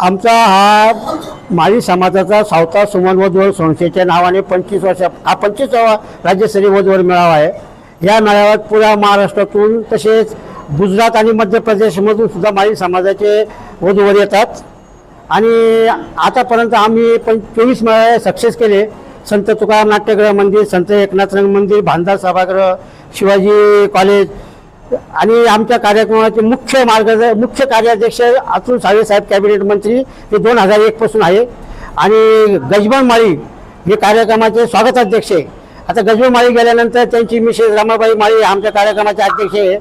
आमचा हा माळी समाजाचा सावता सुमन वधवर संस्थेच्या नावाने पंचवीस वर्षा हा पंचवीसावा राज्यस्तरीय वधवर मेळावा आहे. या मेळाव्यात पुऱ्या महाराष्ट्रातून तसेच गुजरात आणि मध्य प्रदेशमधून सुद्धा माळी समाजाचे वधूवर येतात. आणि आतापर्यंत आम्ही पण चोवीस मेळावे सक्सेस केले. संत तुकाराम नाट्यगृह मंदिर संत एकनाथ रंग मंदिर भांडार सभागृह शिवाजी कॉलेज आणि आमच्या कार्यक्रमाचे मुख्य मार्गदर्श मुख्य कार्याध्यक्ष अतुल सावे साहेब कॅबिनेट मंत्री हे दोन हजार एकपासून आहे. आणि गजबन माळी हे कार्यक्रमाचे स्वागताध्यक्ष आहे. आता गजबन माळी गेल्यानंतर त्यांची मिसेस रमाबाई माळी आमच्या कार्यक्रमाचे अध्यक्ष आहे.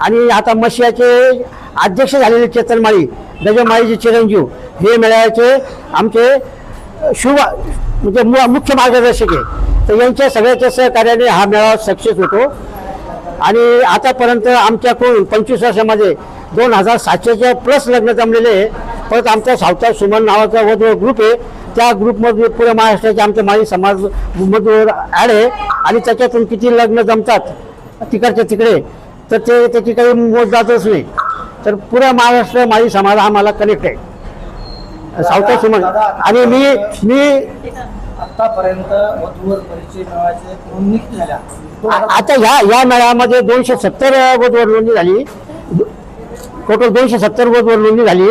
आणि आता मशियाचे अध्यक्ष झालेले चेतन माळी गजबन माळीचे चिरंजीव हे मेळाव्याचे आमचे शुभ म्हणजे मुख्य मार्गदर्शक आहे. तर यांच्या सगळ्याच्या सहकार्याने हा मेळावा सक्सेस होतो. आणि आतापर्यंत आमच्याकडून पंचवीस वर्षामध्ये दोन हजार सातशेच्या प्लस लग्न जमलेले आहे. परत आमच्या सावता सुमन नावाचा वधू ग्रुप आहे त्या ग्रुपमध्ये पुऱ्या महाराष्ट्राचे आमच्या माई समाज मधून ॲड आहे. आणि त्याच्यातून किती लग्न जमतात तिकडच्या तिकडे तर ते त्याची काही मोजदातच नाही. तर पुऱ्या महाराष्ट्र माझी समाज हा मला कनेक्ट आहे. सावता सुमन. आणि मी मी आतापर्यंत वधूवर परिचय मिळवायचे नोंदणी झाल्या. आ- आता ह्या या मेळाव्यामध्ये दोनशे सत्तर वधूवर नोंदणी झाली. टोटल दोनशे सत्तर वधूवर नोंदणी झाली.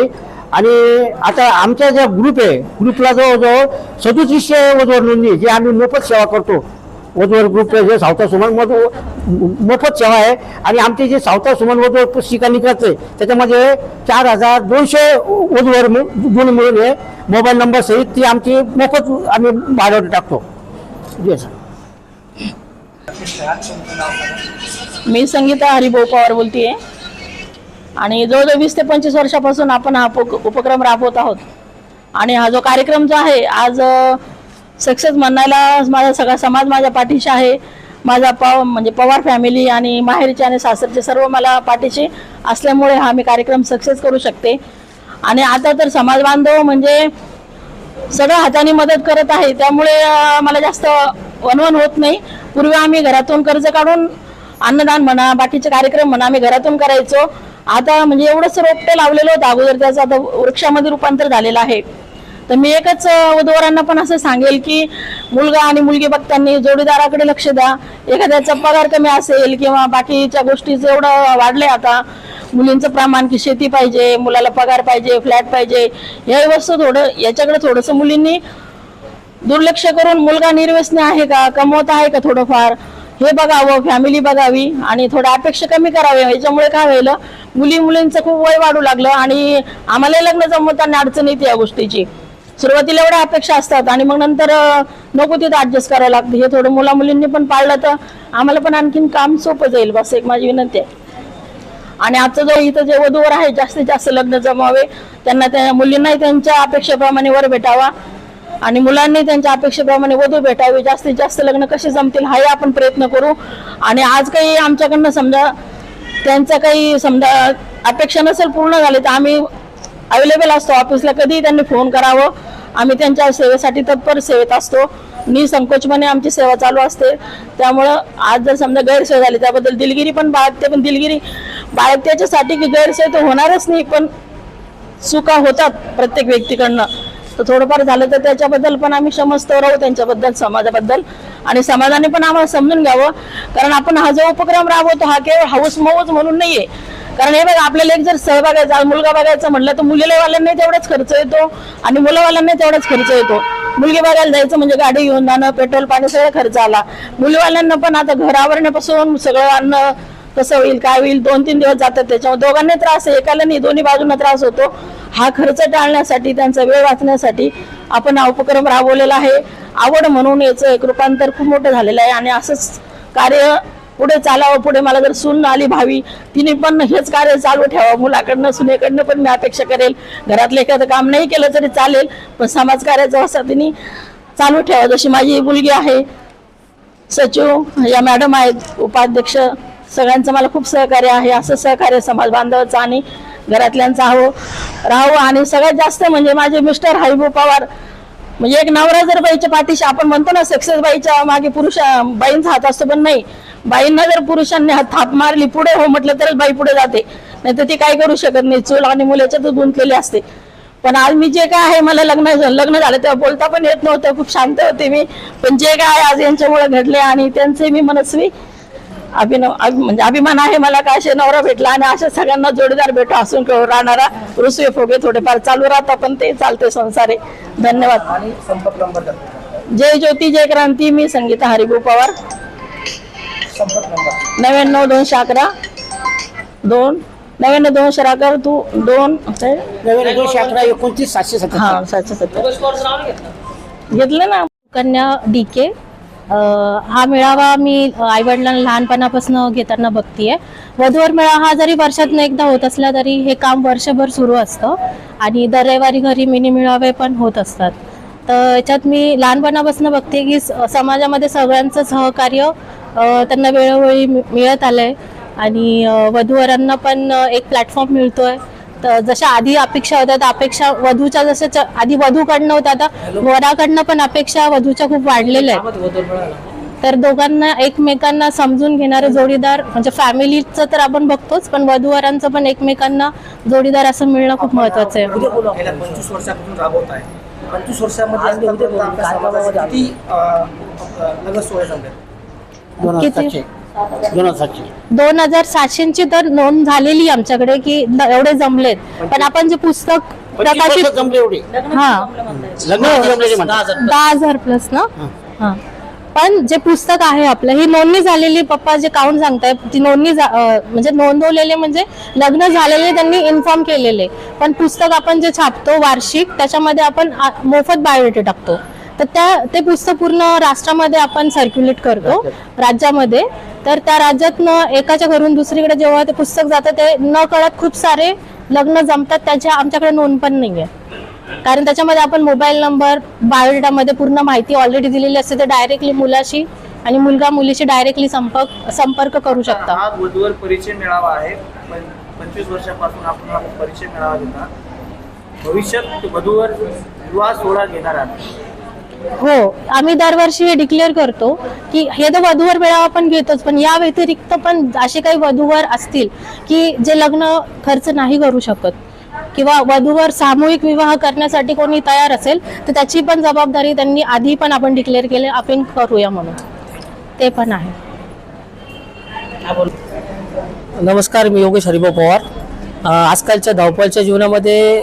आणि आता आमचा जो ग्रुप आहे ग्रुपला जवळजवळ सदुतीसशे वधूवर नोंदणी जी आम्ही मोफत सेवा करतो वधूवर ग्रुप जे सावता सुमन मधू मोफत सेवा आहे. आणि आमची जी सावता सुमन वधूवर पुस्तिका निघते त्याच्यामध्ये चार हजार दोनशे वधूवर मु- गुण मिळून आहे मोबाईल नंबर सहित ती आमची मोफत आम्ही भाड्यावर टाकतो. येस मी संगीता हरिभाऊ पवार बोलतीये. आणि जवळजवळ वीस ते पंचवीस वर्षापासून आपण हा उप- उपक्रम राबवत आहोत. आणि हा जो कार्यक्रम जो आहे आज सक्सेस म्हणायला माझा सगळा समाज माझ्या पाठीशी आहे. माझा पव म्हणजे पवार फॅमिली आणि माहेरचे आणि सासरचे सर्व मला पाठीशी असल्यामुळे हा मी कार्यक्रम सक्सेस करू शकते. आणि आता तर समाज बांधव म्हणजे सगळं हाताने मदत करत आहे. त्यामुळे मला जास्त वनवन होत नाही. पूर्वी आम्ही घरातून कर्ज काढून अन्नदान म्हणा बाकीचे कार्यक्रम म्हणा आम्ही घरातून करायचो. आता म्हणजे एवढंच रोपटे लावलेलं होतं. अगोदर त्याचं आता वृक्षामध्ये रूपांतर झालेलं आहे. तर मी एकच उद्वारांना पण असं सांगेल की मुलगा आणि मुलगी बघताना जोडीदाराकडे लक्ष द्या. एखाद्याचा पगार कमी असेल किंवा बाकीच्या गोष्टीचं एवढं वाढलंय आता मुलींचं प्रमाण की शेती पाहिजे मुलाला पगार पाहिजे फ्लॅट पाहिजे ह्या वस्तू थोडं याच्याकडे थोडंसं मुलींनी दुर्लक्ष करून मुलगा निर्व्यसनी आहे का कमवत आहे का थोडंफार हे बघावं फॅमिली बघावी आणि थोडं अपेक्षा कमी कराव्या याच्यामुळे काय व्हायला मुली मुलींचं खूप वय वाढू लागलं आणि आम्हाला लग्न जमवताना अडचण येते या गोष्टीची. सुरुवातीला एवढ्या अपेक्षा असतात आणि मग नंतर नको तिथं ऍडजस्ट करावं लागतं. हे थोडं मुला मुलींनी पण पाळलं तर आम्हाला पण आणखीन काम सोपं जाईल बस एक माझी विनंती आहे. आणि आजचं जो इथं जे वधूवर आहे जास्तीत जास्त लग्न जमावे त्यांना त्या मुलींनाही त्यांच्या अपेक्षेप्रमाणे वर भेटावा आणि मुलांनी त्यांच्या अपेक्षेप्रमाणे वधू भेटावी. जास्तीत जास्त लग्न कसे जमतील हाही आपण प्रयत्न करू. आणि आज काही आमच्याकडनं समजा त्यांचं काही समजा अपेक्षा नसेल पूर्ण झाली तर आम्ही अवेलेबल असतो. ऑफिसला कधीही त्यांनी फोन करावं. आम्ही त्यांच्या सेवेसाठी तत्पर सेवेत असतो. निसंकोचपणे आमची सेवा चालू असते. त्यामुळं आज जर समजा गैरसोय झाली त्याबद्दल दिलगिरी पण बाळगते पण दिलगिरी बाळगत्याच्यासाठी की गैरसोय तर होणारच नाही पण चुका होतात प्रत्येक व्यक्तीकडनं. तर थोडंफार झालं तर त्याच्याबद्दल पण आम्ही समजतो राहू त्यांच्याबद्दल समाजाबद्दल. आणि समाजाने पण आम्हाला समजून घ्यावं. कारण आपण हा जो उपक्रम राबवतो हा केवळ हाऊस मौज म्हणून नाहीये. कारण हे बघा आपल्याला एक जर सहभागायचा मुलगा बघायचा म्हटलं तर मुलीवाल्यांनाही तेवढाच खर्च येतो आणि मुलावाल्यांनाही तेवढाच खर्च येतो. मुलगी बघायला जायचं म्हणजे गाडी घेऊन जाणं पेट्रोल पाणी सगळं खर्च आला. मुलीवाल्यांना पण आता घर आवरण्यापासून सगळं अन्न कसं होईल काय होईल दोन तीन दिवस जातात त्याच्यामुळे दोघांनी त्रास आहे एकाला नाही दोन्ही बाजूंना त्रास होतो. हा खर्च टाळण्यासाठी त्यांचा वेळ वाचण्यासाठी आपण हा उपक्रम राबवलेला आहे. आवड म्हणून याचं एक रूपांतर खूप मोठं झालेलं आहे आणि असंच कार्य पुढे चालावं पुढे मला जर सून आली भावी तिने पण हेच कार्य चालू ठेवावं मुलाकडनं सुनेकडनं पण मी अपेक्षा करेल. घरातलं एखादं काम नाही केलं तरी चालेल पण समाजकार्याचं असं तिने चालू ठेवा. जशी माझी मुलगी आहे सचिव या मॅडम आहेत उपाध्यक्ष सगळ्यांचं मला खूप सहकार्य आहे. असं सहकार्य समाज बांधवाचं आणि घरातल्यांचं हवं राहावं आणि सगळ्यात जास्त म्हणजे माझे मिस्टर हरिभाऊ पवार म्हणजे एक नवरा जर बाईच्या पाठीशी आपण म्हणतो ना सक्सेस बाईच्या मागे पुरुष बाईंचा हात असतो पण नाही. बाईंना जर पुरुषांनी हात थाप मारली पुढे हो म्हटलं तरच बाई पुढे जाते. नाही तर ती काय करू शकत नाही. चूल आणि मुलाच्यातच गुंतलेली असते. पण आज मी जे काय आहे मला लग्न लग्न झालं तेव्हा बोलता पण येत नव्हतं. खूप शांत होते मी. पण जे काय आज यांच्यामुळे घडले आणि त्यांचे मी मनस्वी अभिनव अभि- म्हणजे अभिमान आहे मला का असे नवरा भेटला आणि अशा सगळ्यांना जोडीदार भेटो असून राहणारा रुसवे फुगे थोडेफार चालू राहतात पण ते चालते संसारे. धन्यवाद. जय ज्योती जय क्रांती. मी संगीता हरिभाऊ पवार. नव्याण्णव दोनशे अकरा. दोन. नव्याण्णव दोनशे अकरा तू दोन? नव्याण्णव दोनशे अकरा एकोणतीस सातशे सत्तर हा सातशे सत्तर घेतलं ना कन्या डी के हा मेळावा मी आईवडिलांना लहानपणापासून घेताना बघतीये. वधूवर मेळावा हा जरी वर्षातून एकदा होत असला तरी हे काम वर्षभर सुरू असतं. आणि दर रविवारी घरी मिनी मेळावे पण होत असतात. तर याच्यात मी लहानपणापासून बघते की समाजामध्ये सगळ्यांचं सहकार्य त्यांना वेळोवेळी मिळत आलंय. आणि अ, वधूवरांना पण एक प्लॅटफॉर्म मिळतोय. तर जशा आधी अपेक्षा होत्या त्या अपेक्षा वधूच्या जसं च- आधी वधूकडनं होत्या आता वराकडनं पण अपेक्षा वधूच्या खूप वाढलेल्या आहेत. तर दोघांना एकमेकांना समजून घेणारे जोडीदार म्हणजे फॅमिलीचं तर आपण बघतोच पण वधूवरांचं पण एकमेकांना जोडीदार असं मिळणं खूप महत्वाचं आहे. दोन हजार किती? सातशे दोन हजार सातशे. दोन हजार सातशेची तर नोंद झालेली आमच्याकडे की न- एवढे जमलेत. पण आपण जे पुस्तक पंचवीस प्रकाशित वर्ष जमले एवढे. हा. लग्न जमलेले म्हणतात. दहा हजार प्लस ना? हा. पण जे पुस्तक आहे आपलं ही नोंदणी झालेली पप्पा जे काउंट सांगताय ती नोंदणी झा- अं, म्हणजे नोंदवलेले म्हणजे लग्न झालेले त्यांनी इन्फॉर्म केलेले. पण पुस्तक आपण जे छापतो वार्षिक त्याच्यामध्ये आपण आ- मोफत बायोडेटा टाकतो. तर त्या ते पुस्तक पूर्ण राष्ट्रामध्ये आपण सर्क्युलेट करतो राज्यामध्ये. तर त्या राज्यातनं एकाच्या घरून दुसरीकडे जेव्हा ते पुस्तक जातं ते न कळत खूप सारे लग्न जमतात त्याच्या आमच्याकडे नोंद पण नाहीये. कारण त्याच्यामध्ये आपण मोबाईल नंबर बायोडेटामध्ये पूर्ण माहिती ऑलरेडी दिलेली असते तर डायरेक्टली मुलाशी आणि मुलगा मुलीशी डायरेक्टली संपर्क संपर्क करू शकता. हा वधूवर परिचय मेळावा आहे. पण पंचवीस वर्षापासून आपण हा परिचय मेळावा घेता भविष्यात वधूवर विवाह सोहळा घेणार आहात. हो आम्ही दरवर्षी हे डिक्लेअर करतो की हे तर वधूवर मेळावा पण घेतोच पण या व्यतिरिक्त पण असे काही वधूवर असतील की जे लग्न खर्च नाही करू शकत. किंवा वधूवर सामूहिक विवाह करण्यासाठी कोणी तयार असेल तर त्याची पण जबाबदारी त्यांनी आधी पण आपण डिक्लेअर केले आपण करूया म्हणून. ते पण आहे. नमस्कार मी योगेश हरिभाऊ पवार. आजकालच्या धावपळच्या जीवनामध्ये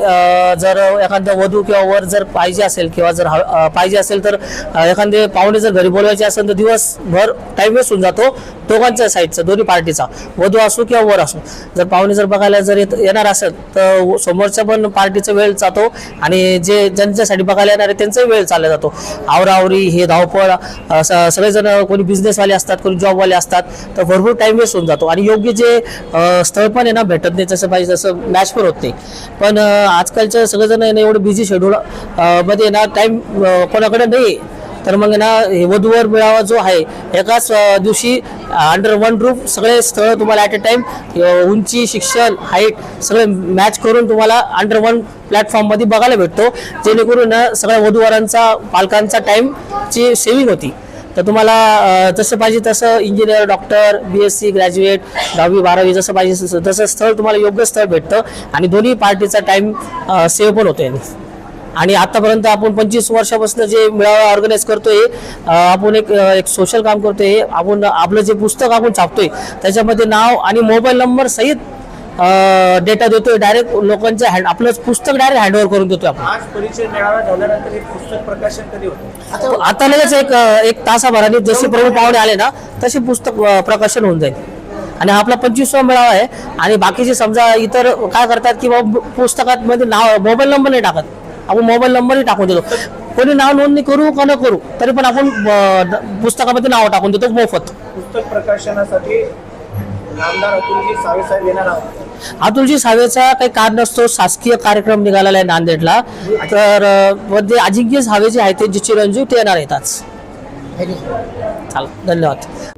जर एखादं वधू किंवा वर जर पाहिजे असेल किंवा जर पाहिजे असेल तर एखादे पाहुणे जर घरी बोलवायचे असेल तर दिवसभर टाईम वेस्ट होऊन जातो दोघांच्या साईडचा दोन्ही पार्टीचा वधू असो किंवा वर असो. जर पाहुणे जर बघायला जर येत- येणार असेल तर समोरच्या पण पार्टीचा वेळ जातो आणि जे ज्यांच्यासाठी बघायला येणार आहे त्यांचाही वेळ चालला जातो. आवरावरी हे धावपळ स- सगळेजण कोणी बिझनेसवाले असतात कोणी जॉबवाले असतात तर भरपूर टाइम वेस्ट होऊन जातो. आणि योग्य जे स्थळ पण आहे ना भेटत नाही जसं पाहिजे जसं मॅच पण होत नाही. पण आजकालच्या आजकालचं सगळेजण ना एवढं बिझी शेड्यूल मध्ये ना टाइम कोणाकडे नाही. तर मग ना हे वधूवर मेळावा जो आहे एकाच दिवशी अंडर वन रूफ सगळे स्थळ तुम्हाला ॲट अ टाइम उंची शिक्षण हाईट सगळे मॅच करून तुम्हाला अंडर वन प्लॅटफॉर्ममध्ये बघायला भेटतो. जेणेकरून ना सगळ्या वधूवरांचा पालकांचा टाईमची सेविंग होती. तर तुम्हाला जसं पाहिजे तसं engineer doctor B S C graduate दहावी बारावी जसं पाहिजे तसं तसं स्थळ तुम्हाला योग्य स्थळ भेटतं आणि दोन्ही पार्टीचा टाईम सेव्ह पण होतो यांनी आणि आतापर्यंत आपण पंचवीस वर्षापासून जे मेळावा ऑर्गनाईज करतोय आपण एक एक सोशल काम करतोय आपण आपलं जे पुस्तक आपण छापतोय त्याच्यामध्ये नाव आणि मोबाईल नंबर सहित डेटा देतोय डायरेक्ट लोकांच्या हँड आपलं पुस्तक डायरेक्ट हँडओव्हर करून देतोय आपण. आज परिचय मेळावा झाल्यानंतर हे पुस्तक प्रकाशन कधी होतं? आता लगेच एक एक तासाभराने जसे प्रमुख पाहुणे आले ना तसे पुस्तक प्रकाशन होऊन जाईल. आणि आपला पंचवीसवा मेळावा आहे आणि बाकीचे समजा इतर काय करतात की बाबा पुस्तकात मध्ये नाव मोबाईल नंबर नाही टाकत. आपण मोबाईल नंबरही टाकून देतो. कोणी नाव नोंदणी करू का न करू तरी पण आपण पुस्तकामध्ये नाव टाकून देतो मोफत. पुस्तक प्रकाशनासाठी आमदार अतुलजी सावे साहेब येणार आहोत. अतुलजी सावेचा काही कारणास्तव शासकीय कार्यक्रम निघालेला आहे नांदेडला. तर मध्ये अजिंक्य सावे जे आहेत ते जे चिरंजीव ते येणार आहेत आज. चालेल धन्यवाद.